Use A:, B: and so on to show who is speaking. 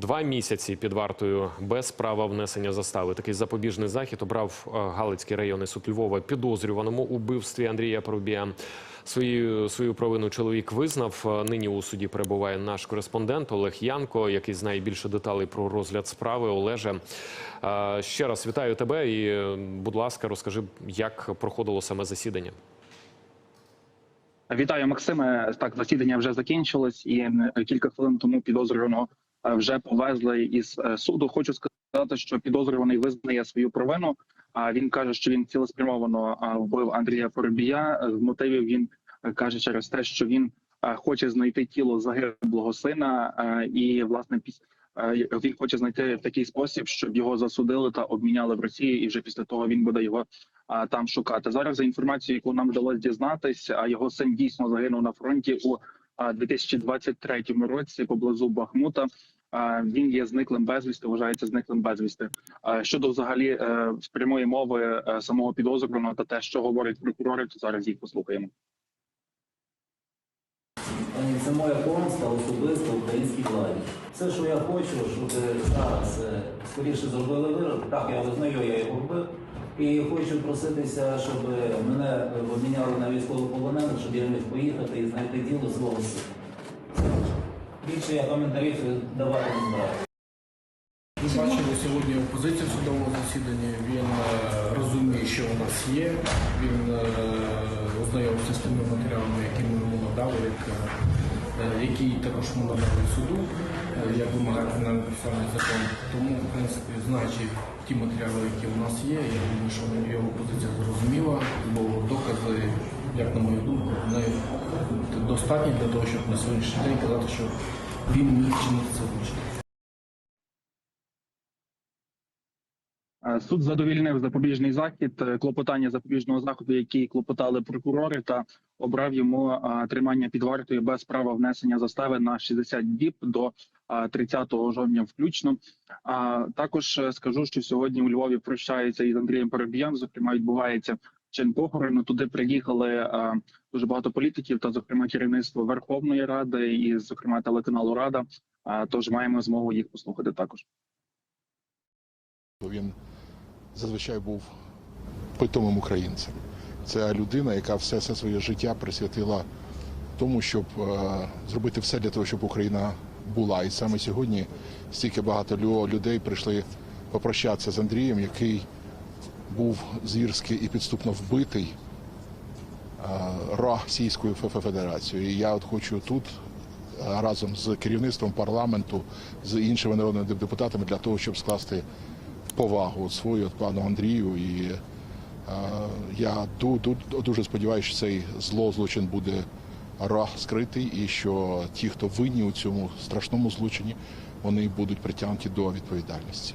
A: Два місяці під вартою без права внесення застави. Такий запобіжний захід обрав е, Галицький районний суд Львова підозрюваному у вбивстві Андрія Порубія. Свою свою провину чоловік визнав. Е, Нині у суді перебуває наш кореспондент Олег Янко, який знає більше деталей про розгляд справи. Олеже е, ще раз вітаю тебе і, будь ласка, розкажи, як проходило саме засідання.
B: Вітаю, Максиме. Так, засідання вже закінчилось, і кілька хвилин тому підозрюваного вже повезли із е, суду. Хочу сказати, що підозрюваний визнає свою провину. А він каже, що він цілеспрямовано вбив Андрія Поробія. Е, З мотивів він е, каже через те, що він е, хоче знайти тіло загиблого сина, е, і власне е, він хоче знайти в такий спосіб, щоб його засудили та обміняли в Росії, і вже після того він буде його там шукати. Зараз за інформацією, яку нам вдалося дізнатися, його син дійсно загинув на фронті у 2023 році поблизу Бахмута. Він є зниклим безвісти, вважається зниклим безвісти. Щодо взагалі е, прямої мови е, самого підозрюваного та те, що говорять прокурори, то зараз їх послухаємо.
C: Це моя помста особисто українській владі. Все, що я хочу, щоб зараз е, скоріше зробили вирок. Так, я визнаю, я його вбив. І хочу проситися, щоб мене обміняли на військовополонених, щоб я міг поїхати і знайти діло свого сина. Більше я коментарів давати не збираюся.
D: Ви бачили сьогодні опозицію в судовому засіданні. Він е, розуміє, що у нас є. Він е, ознайомився з тими матеріалами, які ми йому надали, як, е, які також ми надали суду, як вимагає кримінальний процесуальний закон. Тому, в принципі, знаючи ті матеріали, які у нас є, я думаю, що його позиція зрозуміла, бо докази, як на мою думку, вони достатні для того, щоб на сьогоднішній день казати, що він міг чинити це злочин.
B: Суд задовільнив запобіжний захід, е, клопотання запобіжного заходу, які клопотали прокурори, та обрав йому е, тримання під вартою без права внесення застави на 60 діб до е, 30 жовтня включно. А також е, скажу, що сьогодні у Львові прощаються із Андрієм Парубієм. Зокрема, відбувається чин похорону. Туди приїхали е, дуже багато політиків, та зокрема керівництво Верховної Ради і, зокрема, телеканалу Рада. Е, Тож маємо змогу їх послухати також.
E: Він зазвичай був питомим українцем. Це людина, яка все, все своє життя присвятила тому, щоб е, зробити все для того, щоб Україна була. І саме сьогодні стільки багато лю- людей прийшли попрощатися з Андрієм, який був звірськи і підступно вбитий е, Російською Федерацією. І я от хочу тут е, разом з керівництвом парламенту, з іншими народними депутатами для того, щоб скласти повагу свою пану Андрію. І е, я ду- ду- дуже сподіваюся, що цей зло злочин буде розкритий, і що ті, хто винні у цьому страшному злочині, вони будуть притягнуті до відповідальності.